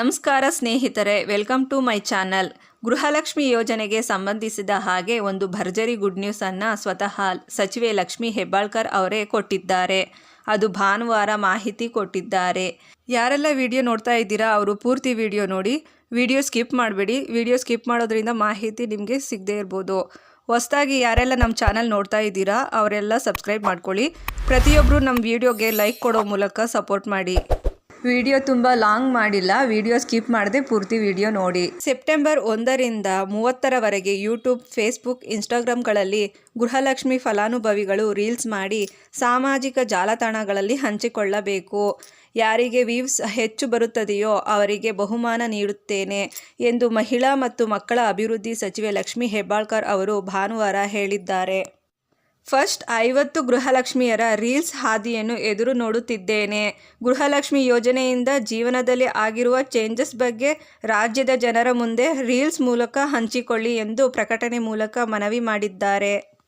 ನಮಸ್ಕಾರ ಸ್ನೇಹಿತರೆ, welcome to my channel. Gruhalakshmi ಯೋಜನೆಗೆ ಸಂಬಂಧಿಸಿದ ಹಾಗೆ ಒಂದು ಭರ್ಜರಿ ಗುಡ್ ನ್ಯೂಸನ್ನು ಸ್ವತಃ ಸಚಿವೆ ಲಕ್ಷ್ಮಿ ಹೆಬ್ಬಾಳ್ಕರ್ ಅವರೇ ಕೊಟ್ಟಿದ್ದಾರೆ. ಅದು ಭಾನುವಾರ ಮಾಹಿತಿ ಕೊಟ್ಟಿದ್ದಾರೆ. ಯಾರೆಲ್ಲ ವಿಡಿಯೋ ನೋಡ್ತಾ ಇದ್ದೀರಾ, ಅವರು ಪೂರ್ತಿ ವಿಡಿಯೋ ನೋಡಿ. ವಿಡಿಯೋ ಸ್ಕಿಪ್ ಮಾಡಬೇಡಿ. ವಿಡಿಯೋ ಸ್ಕಿಪ್ ಮಾಡೋದ್ರಿಂದ ಮಾಹಿತಿ ನಿಮಗೆ ಸಿಗದೇ ಇರ್ಬೋದು. ಹೊಸದಾಗಿ ಯಾರೆಲ್ಲ ನಮ್ಮ ಚಾನಲ್ ನೋಡ್ತಾ ಇದ್ದೀರಾ, ಅವರೆಲ್ಲ ಸಬ್ಸ್ಕ್ರೈಬ್ ಮಾಡ್ಕೊಳ್ಳಿ. ಪ್ರತಿಯೊಬ್ಬರು ನಮ್ಮ ವಿಡಿಯೋಗೆ ಲೈಕ್ ಕೊಡೋ ಮೂಲಕ ಸಪೋರ್ಟ್ ಮಾಡಿ. ವಿಡಿಯೋ ತುಂಬ ಲಾಂಗ್ ಮಾಡಿಲ್ಲ. ವಿಡಿಯೋ ಸ್ಕಿಪ್ ಮಾಡದೆ ಪೂರ್ತಿ ವಿಡಿಯೋ ನೋಡಿ. ಸೆಪ್ಟೆಂಬರ್ ಒಂದರಿಂದ ಮೂವತ್ತರವರೆಗೆ ಯೂಟ್ಯೂಬ್, ಫೇಸ್ಬುಕ್, ಇನ್ಸ್ಟಾಗ್ರಾಮ್ಗಳಲ್ಲಿ ಗೃಹಲಕ್ಷ್ಮಿ ಫಲಾನುಭವಿಗಳು ರೀಲ್ಸ್ ಮಾಡಿ ಸಾಮಾಜಿಕ ಜಾಲತಾಣಗಳಲ್ಲಿ ಹಂಚಿಕೊಳ್ಳಬೇಕು. ಯಾರಿಗೆ ವ್ಯೂವ್ಸ್ ಹೆಚ್ಚು ಬರುತ್ತದೆಯೋ ಅವರಿಗೆ ಬಹುಮಾನ ನೀಡುತ್ತೇನೆ ಎಂದು ಮಹಿಳಾ ಮತ್ತು ಮಕ್ಕಳ ಅಭಿವೃದ್ಧಿ ಸಚಿವೆ ಲಕ್ಷ್ಮಿ ಹೆಬ್ಬಾಳ್ಕರ್ ಅವರು ಭಾನುವಾರ ಹೇಳಿದ್ದಾರೆ. ಫಸ್ಟ್ ಐವತ್ತು ಗೃಹಲಕ್ಷ್ಮಿಯರ ರೀಲ್ಸ್ ಹಾದಿಯನ್ನು ಎದುರು ನೋಡುತ್ತಿದ್ದೇನೆ. ಗೃಹಲಕ್ಷ್ಮಿ ಯೋಜನೆಯಿಂದ ಜೀವನದಲ್ಲಿ ಆಗಿರುವ ಚೇಂಜಸ್ ಬಗ್ಗೆ ರಾಜ್ಯದ ಜನರ ಮುಂದೆ ರೀಲ್ಸ್ ಮೂಲಕ ಹಂಚಿಕೊಳ್ಳಿ ಎಂದು ಪ್ರಕಟಣೆ ಮೂಲಕ ಮನವಿ ಮಾಡಿದ್ದಾರೆ.